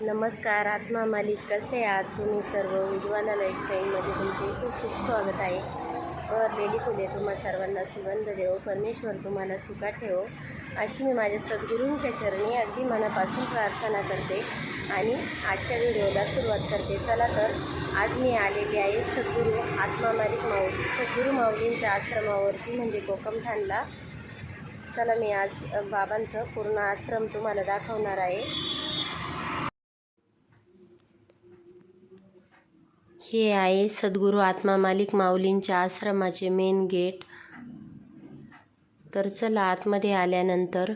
नमस्कार आत्मा मालिक कसे आहात तुम्ही सर्व? उज्ज्वला लाईफस्टाईलमध्ये तुमचे खूप खूप स्वागत आहे. वरलेली फुले तुम्हा सर्वांना सुगंध देव परमेश्वर तुम्हाला सुखात ठेवो. अशी मी माझ्या सद्गुरूंच्या चरणी अगदी मनापासून प्रार्थना करते आणि आजच्या व्हिडिओला सुरुवात करते. चला तर आज मी आलेली आहे सद्गुरू आत्मा मालिक माऊली सद्गुरू माऊलींच्या आश्रमावरती म्हणजे कोकमठाणला. चला मी आज बाबांचं पूर्ण आश्रम तुम्हाला दाखवणार आहे. हे आहे सद्गुरू आत्मा मालिक माऊलींच्या आश्रमाचे मेन गेट तर चला आतमध्ये आल्यानंतर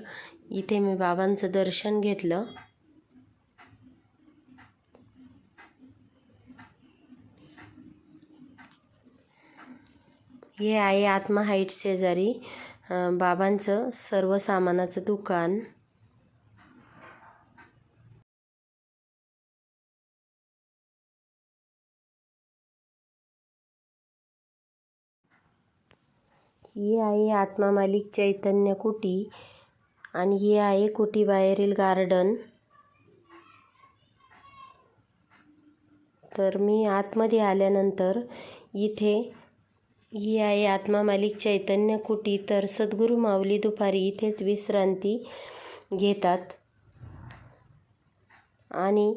इथे मी बाबांचं दर्शन घेतलं. हे आहे आत्मा हाईट शेजारी बाबांचं सर्व सामानाचं दुकान. ही आहे आत्मा मालिक चैतन्य कुटी आणि ही आहे कुटी बाहेरील गार्डन. तर मी आतमध्ये आल्यानंतर इथे ही आहे आत्मा मालिक चैतन्य कुटी. तर सद्गुरू माऊली दुपारी इथेच विश्रांती घेतात. आणि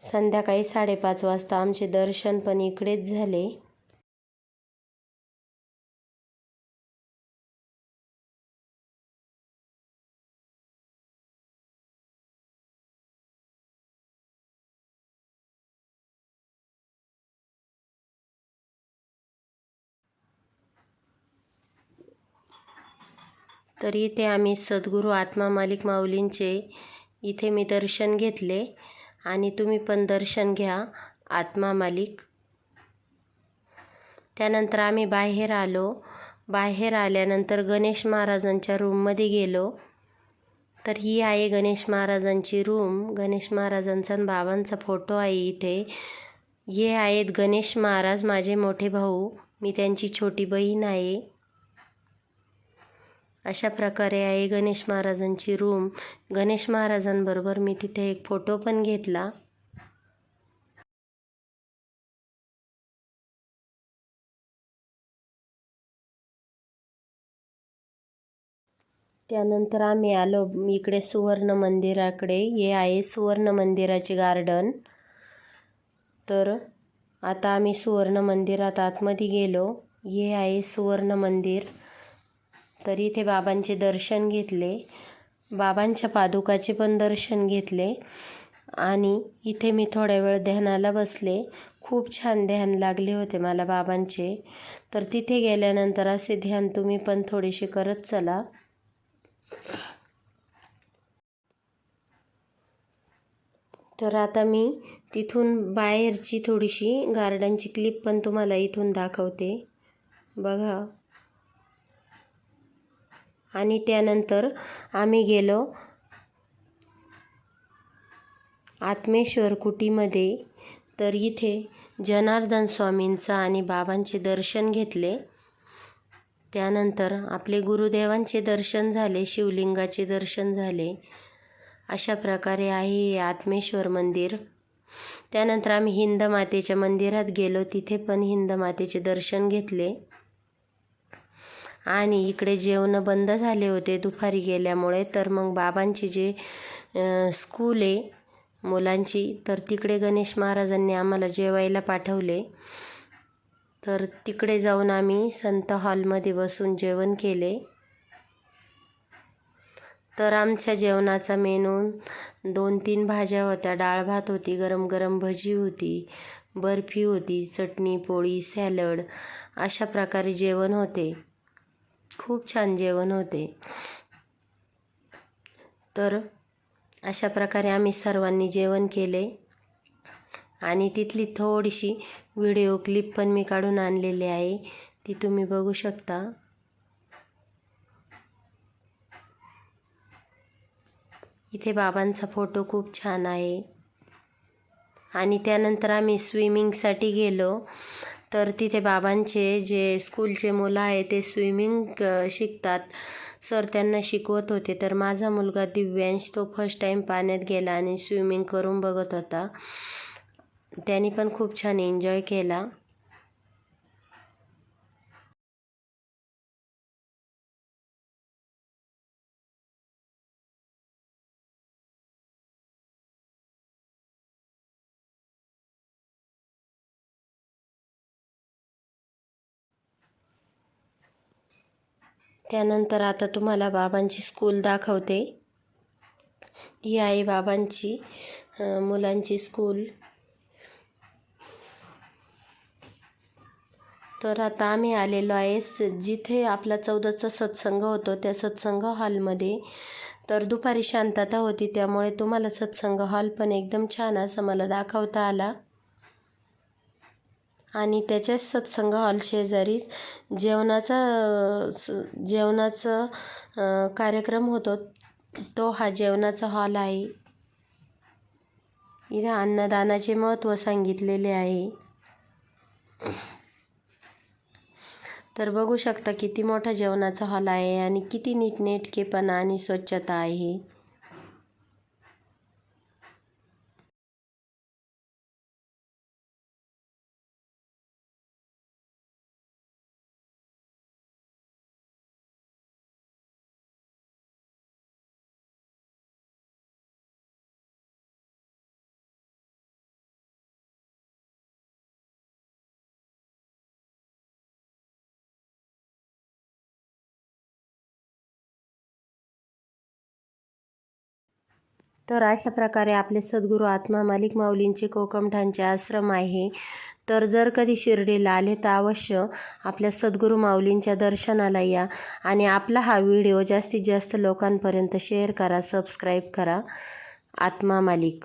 संध्याकाळी साडेपाच वाजता आमचे दर्शन पण इकडेच झाले. तर इथे आम्ही सद्गुरू आत्मा मालिक माऊलींचे इथे मी दर्शन घेतले आणि तुम्ही पण दर्शन घ्या आत्मा मालिक. त्यानंतर आम्ही बाहेर आलो. बाहेर आल्यानंतर गणेश महाराजांच्या रूममध्ये गेलो. तर ही आहे गणेश महाराजांची रूम गणेश महाराजांचा आणि बाबांचा फोटो आहे इथे. हे आहेत गणेश महाराज माझे मोठे भाऊ. मी त्यांची छोटी बहीण आहे. अशा प्रकारे आहे गणेश महाराजांची रूम. गणेश महाराजांबरोबर मी तिथे एक फोटो पण घेतला. त्यानंतर आम्ही आलो इकडे सुवर्ण मंदिराकडे. हे आहे सुवर्ण मंदिराचे गार्डन तर आता आम्ही सुवर्ण मंदिरात आतमध्ये गेलो. हे आहे सुवर्ण मंदिर. तर इथे बाबांचे दर्शन घेतले. बाबांच्या पादुकाचे पण दर्शन घेतले. आणि इथे मी थोड्या वेळ ध्यानाला बसले. खूप छान ध्यान लागले होते मला बाबांचे. तर तिथे गेल्यानंतर असे ध्यान तुम्ही पण थोडेसे करत चला. तर आता मी तिथून बाहेरची थोडीशी गार्डनची क्लिप पण तुम्हाला इथून दाखवते. बघा. आणि त्यानंतर आम्ही गेलो आत्मेश्वर कुटीमध्ये. तर इथे जनार्दन स्वामींचं आणि बाबांचे दर्शन घेतले. त्यानंतर आपले गुरुदेवांचे दर्शन झाले शिवलिंगाचे दर्शन झाले. अशा प्रकारे आहे हे आत्मेश्वर मंदिर. त्यानंतर आम्ही हिंद मातेच्या मंदिरात गेलो. तिथे पण हिंद मातेचे दर्शन घेतले. आणि इकडे जेवणं बंद झाले होते दुपारी गेल्यामुळे तर मग बाबांची जे स्कूल आहे मुलांची तर तिकडे गणेश महाराजांनी आम्हाला जेवायला पाठवले. तर तिकडे जाऊन आम्ही संत हॉलमध्ये बसून जेवण केले. तर आमच्या जेवणाचा मेनू दोन तीन भाज्या होत्या. डाळ भात होती गरम गरम भजी होती बर्फी होती चटणी पोळी सॅलड अशा प्रकारे जेवण होते. खूप छान जेवण होते. तर अशा प्रकारे आम्ही सर्वांनी जेवण केले. आणि तिथली थोडीशी व्हिडिओ क्लिप पण मी काढून आणलेली आहे. ती तुम्ही बघू शकता. इथे बाबांचा फोटो खूप छान आहे. आणि त्यानंतर आम्ही स्विमिंगसाठी गेलो. तर तिथे बाबांचे जे स्कूलचे मुलं आहे ते स्विमिंग शिकतात. सर त्यांना शिकवत होते. तर माझा मुलगा दिव्यांश तो फर्स्ट टाईम पाण्यात गेला आणि स्विमिंग करून बघत होता. त्याने पण खूप छान एन्जॉय केला. त्यानंतर आता तुम्हाला बाबांची स्कूल दाखवते. ही आहे बाबांची मुलांची स्कूल तर आता आम्ही आलेलो आहे स जिथे आपला चौदाचा सत्संग होतो त्या सत्संग हॉलमध्ये. तर दुपारी शांतता होती त्यामुळे तुम्हाला सत्संग हॉल पण एकदम छान असं मला दाखवता आला. आणि त्याच्याच सत्संग हॉल शेजारीच जेवणाचा स- जेवणाचं कार्यक्रम होतो. तो हा जेवणाचा हॉल आहे. इथे अन्नदानाचे महत्त्व सांगितलेले आहे. तर बघू शकता किती मोठा जेवणाचा हॉल आहे आणि किती नीटनेटकेपणा आणि स्वच्छता आहे. तर अशा प्रकारे आपले सद्गुरू आत्मा मालिक माऊलींचे कोकमठांचे आश्रम आहे. तर जर कधी शिर्डीला आले तर अवश्य आपल्या सद्गुरू माऊलींच्या दर्शनाला या आणि आपला हा व्हिडिओ जास्तीत जास्त लोकांपर्यंत शेअर करा सबस्क्राईब करा. आत्मा मालिक.